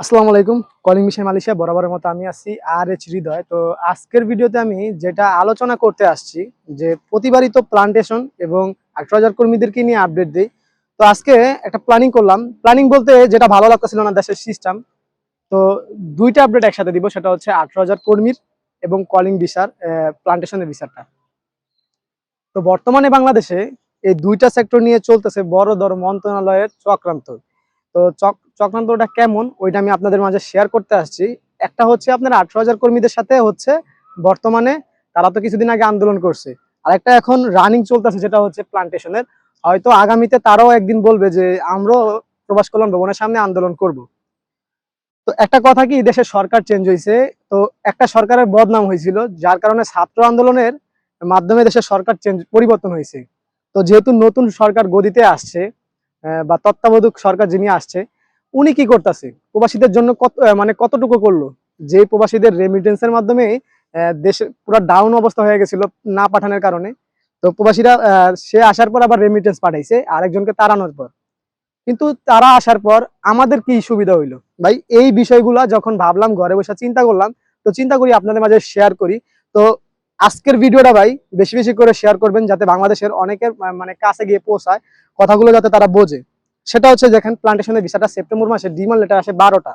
আসসালামু আলাইকুম। Calling mission Malaysia বরাবরের মতো আমি আছি আর এইচ হৃদয়। তো আজকের ভিডিওতে আমি যেটা আলোচনা করতে আসছি, যে প্রতিবারই তো প্লান্টেশন এবং আঠারো হাজার কর্মীদেরকে নিয়ে আপডেট দিই। তো আজকে একটা প্ল্যানিং করলাম। প্ল্যানিং বলতে যেটা ভালো লাগতেছিল না দেশের সিস্টেম তো দুইটা আপডেট একসাথে দিব। সেটা হচ্ছে আঠারো হাজার কর্মীর এবং কলিং ভিসার প্লান্টেশনের ভিসাটা তো বর্তমানে বাংলাদেশে এই দুইটা সেক্টর নিয়ে চলতেছে বড় ধর মন্ত্রণালয়ের চক্রান্ত। তো চক- চক্রান্তটা কেমন, ওইটা আমি আপনাদের মাঝে শেয়ার করতে আসছি। একটা হচ্ছে আপনার আঠারো হাজার কর্মীদের সাথে হচ্ছে বর্তমানে তারা তো কিছুদিন আগে আন্দোলন করছে। আর একটা এখন রানিং চলতেছে যেটা হচ্ছে প্লান্টেশনের হয়তো আগামীতে তারাও একদিন বলবে যে, আমরাও প্রবাস কল্যাণ ভবনের সামনে আন্দোলন করব। তো একটা কথা কি দেশের সরকার চেঞ্জ হয়েছে তো একটা সরকারের বদনাম হয়েছিল যার কারণে ছাত্র আন্দোলনের মাধ্যমে দেশের সরকার চেঞ্জ পরিবর্তন হয়েছে তো যেহেতু নতুন সরকার গদিতে আসছে বা তত্ত্বাবধায়ক সরকার যিনি আসছে উনি কি করতেছে? প্রবাসীদের জন্য কত মানে কতটুকু করল? যে প্রবাসীদের রেমিটেন্সের মাধ্যমে দেশের পুরো ডাউন অবস্থা হয়ে গেছিল না পাঠানোর কারণে। তো প্রবাসীরা সে আসার পর আবার রেমিটেন্স পাঠাইছে, আরেকজনকে তাড়ানোর পর। কিন্তু তারা আসার পর আমাদের কি সুবিধা হইল? ভাই, এই বিষয়গুলো যখন ভাবলাম, ঘরে বসে চিন্তা করলাম, তো চিন্তা করি আপনাদের মাঝে শেয়ার করি। তো আজকের ভিডিওটা ভাই, বেশি বেশি করে শেয়ার করবেন যাতে বাংলাদেশের অনেকের মানে কাছে গিয়ে পৌঁছায় কথাগুলো যাতে তারা বোঝে। সেটা হচ্ছে যেখানে প্লান্টেশনের ভিসাটা সেপ্টেম্বর মাসে ডিমান্ড লেটার আসে বারোটা।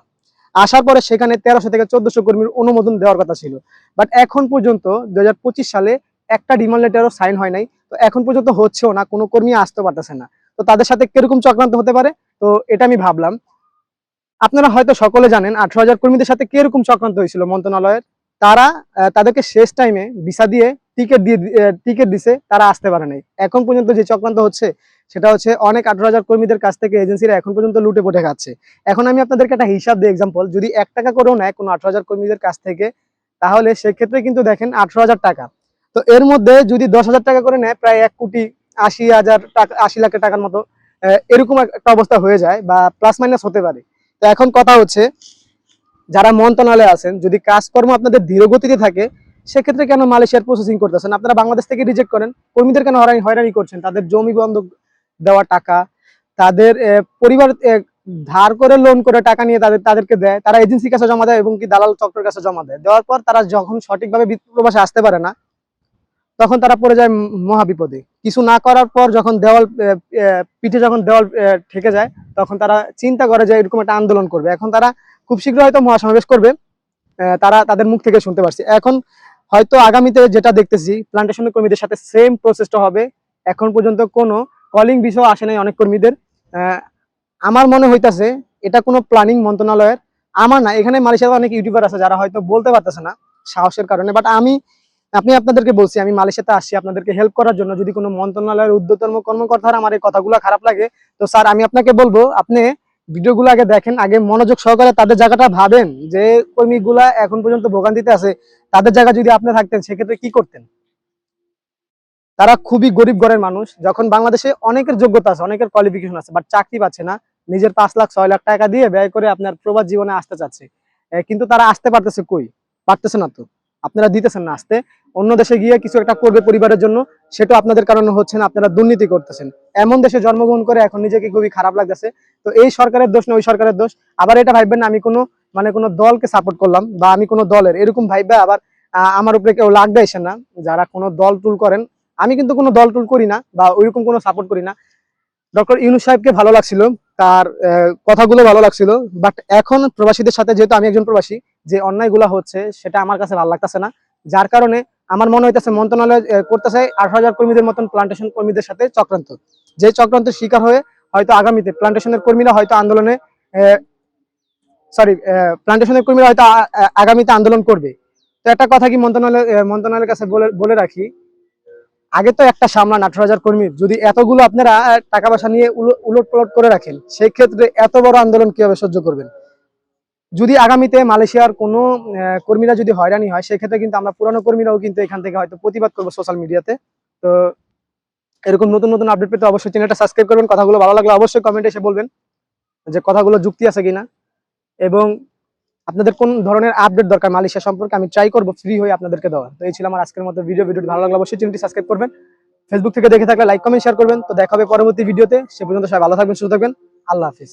আসার পরে সেখানে তেরোশো থেকে চোদ্দশো কর্মীর অনুমোদন দেওয়ার কথা ছিল। বাট এখন পর্যন্ত দুই সালে একটা ডিমান্ড লেটারও সাইন হয় নাই। তো এখন পর্যন্ত হচ্ছেও না, কোনো কর্মী আসতে পারতেছে না। তো তাদের সাথে কীরকম চক্রান্ত হতে পারে? তো এটা আমি ভাবলাম। আপনারা হয়তো সকলে জানেন, আঠারো হাজার কর্মীদের সাথে কীরকম চক্রান্ত হয়েছিল মন্ত্রণালয়ের? তারা তাদেরকে শেষ টাইমে ভিসা দিয়ে টিকিট দিয়ে টিকিট দিছে, তারা আসতে পারে নাই। এখন পর্যন্ত যে চক্রান্ত হচ্ছে, সেটা হচ্ছে অনেক আঠারো হাজার কর্মীদের কাছ থেকে এজেন্সিরা এখন পর্যন্ত লুটে পটে খাচ্ছে। এখন আমি আপনাদেরকে একটা হিসাব দিই এক্সাম্পল যদি এক টাকা করেও নেয় কোনো আঠারো হাজার কর্মীদের কাছ থেকে, তাহলে সেক্ষেত্রে কিন্তু দেখেন আঠারো হাজার টাকা। তো এর মধ্যে যদি দশ হাজার টাকা করে নেয়, প্রায় এক কোটি আশি হাজার টাকা, আশি লাখ টাকার মতো এরকম একটা অবস্থা হয়ে যায় বা প্লাস মাইনাস হতে পারে। তো এখন কথা হচ্ছে, যারা মন্ত্রণালয়ে আছেন, যদি কাজকর্ম আপনাদের ধীর গতিতে থাকে সেক্ষেত্রে কেন মালয়েশিয়ার প্রসেসিং করতেছেন? আপনারা বাংলাদেশ থেকে রিজেক্ট করেন। কর্মীদের কেন হয়রানি হয়রানি করছেন? তাদের জমি বন্ধক দেওয়া টাকা, তাদের পরিবার ধার করে লোন করে টাকা নিয়ে তাদের তাদেরকে দেয়। তারা এজেন্সির কাছে জমা দেয় এবং কি দালাল চক্রের কাছে জমা দেয়। দেওয়ার পর তারা যখন সঠিকভাবে প্রবাসে আসতে পারে না, তখন তারা পড়ে যায় ম- মহা বিপদে কিছু না করার পর যখন দেওয়াল পিঠে যখন দেওয়াল ঠেকে যায়, তখন তারা চিন্তা করে যে এরকম একটা আন্দোলন করবে। এখন তারা খুব শীঘ্র হয়তো মহাসমাবেশ করবে। তারা তাদের মুখ থেকে শুনতে পারছি। এখন হয়তো আগামীতে যেটা দেখতেছি প্লান্টেশনের কর্মীদের সাথে সেম প্রসেসটা হবে। এখন পর্যন্ত কোনো কলিং বিষয় আসে নাই অনেক কর্মীদের। আমার মনে হইতাছে, এটা কোনো প্ল্যানিং মন্ত্রণালয়ের। আমার না, এখানে মালয়েশিয়ার অনেক ইউটিউবার আছে যারা হয়তো বলতে পারতেছে না সাহসের কারণে। বাট আমি, আপনি আপনাদেরকে বলছি, আমি মালয়েশিয়াতে আসছি আপনাদেরকে হেল্প করার জন্য। যদি কোনো মন্ত্রণালয়ের ঊর্ধ্বতন কর্মকর্তার আমার এই কথাগুলো খারাপ লাগে, তো স্যার, আমি আপনাকে বলব, আপনি ভিডিওগুলো আগে দেখেন, আগে মনোযোগ সহকারে তাদের জায়গাটা ভাবেন যে কর্মীগুলা এখন পর্যন্ত ভোগান্তিতে আছে, তাদের জায়গা যদি আপনি থাকতেন, সেক্ষেত্রে কি করতেন? তারা খুবই গরিব ঘরের মানুষ, যখন বাংলাদেশে অনেকের যোগ্যতা আছে, অনেকের কোয়ালিফিকেশন আছে বাট চাকরি পাচ্ছে না, নিজের পাঁচ লাখ, ছয় লাখ টাকা দিয়ে ব্যয় করে আপনার প্রবাস জীবনে আসতে চাচ্ছে। কিন্তু তারা আসতে পারতেছে কই? পারতেছে না তো। আপনারা দিতেছেন না আসতে। অন্য দেশে গিয়ে কিছু একটা করবে পরিবারের জন্য সেটা আপনাদের কারণে হচ্ছে না, আপনারা দুর্নীতি করতেছেন। এমন দেশে জন্মগ্রহণ করে এখন নিজেকে খুবই খারাপ লাগতেছে। তো এই সরকারের দোষ না ওই সরকারের দোষ। আবার এটা ভাববেন না, আমি কোনো মানে কোনো দলকে সাপোর্ট করলাম বা আমি কোনো দলের, এরকম ভাইবে আবার আমার উপরে কেউ লাগ দেয় না। যারা কোনো দল টুল করেন, আমি কিন্তু কোনো দল টুল করি না বা ওইরকম কোনো সাপোর্ট করি না। ডক্টর ইউনুস সাহেবকে ভালো লাগছিল। তার কথাগুলো ভালো লাগছিল। বাট এখন প্রবাসীদের সাথে যেহেতু আমি একজন প্রবাসী, যে অন্যায়গুলো হচ্ছে, সেটা আমার কাছে ভালো লাগতেছে না। যার কারণে আমার মনে হইতেছে মন্ত্রণালয় করতেছে আঠারো হাজার কর্মীদের মতন প্লান্টেশন কর্মীদের সাথে চক্রান্ত। যে চক্রান্ত শিকার হয়ে হয়তো আগামীতে প্লান্টেশনের কর্মীরা হয়তো আন্দোলনে সরি প্লান্টেশনের কর্মীরা হয়তো আগামীতে আন্দোলন করবে। তো একটা কথা কি মন্ত্রণালয় মন্ত্রণালয়ের কাছে বলে রাখি আগে তো একটা সামলান আঠারো হাজার কর্মী। যদি এতগুলো আপনারা টাকা পয়সা নিয়ে উলট পালট করে রাখেন সেই ক্ষেত্রে এত বড় আন্দোলন কীভাবে সহ্য করবেন? যদি আগামীতে মালয়েশিয়ার কোনো কর্মীরা যদি হয়রানি হয়, সেক্ষেত্রে কিন্তু আমরা পুরানো কর্মীরাও কিন্তু এখান থেকে হয়তো প্রতিবাদ করব সোশ্যাল মিডিয়াতে তো। এরকম নতুন নতুন আপডেট পেতে অবশ্যই চ্যানেলটা সাবস্ক্রাইব করবেন। কথাগুলো ভালো লাগলে অবশ্যই কমেন্টে এসে বলবেন যে কথাগুলো যুক্তি আছে কিনা। এবং আপনাদের কোন ধরনের আপডেট দরকার মালয়েশিয়া সম্পর্কে আমি ট্রাই করব ফ্রি হয়ে আপনাদেরকে দেওয়া তো এই ছিল আমার আজকের মতো ভিডিও ভিডিও ভালো লাগলে অবশ্যই চ্যানেলটি সাবস্ক্রাইব করবেন। ফেসবুক থেকে দেখে থাকলে লাইক কমেন্ট শেয়ার করবেন। তো দেখা হবে পরবর্তী ভিডিওতে সে পর্যন্ত সবাই ভালো থাকবেন, সুস্থ থাকবেন। আল্লাহ হাফিজ।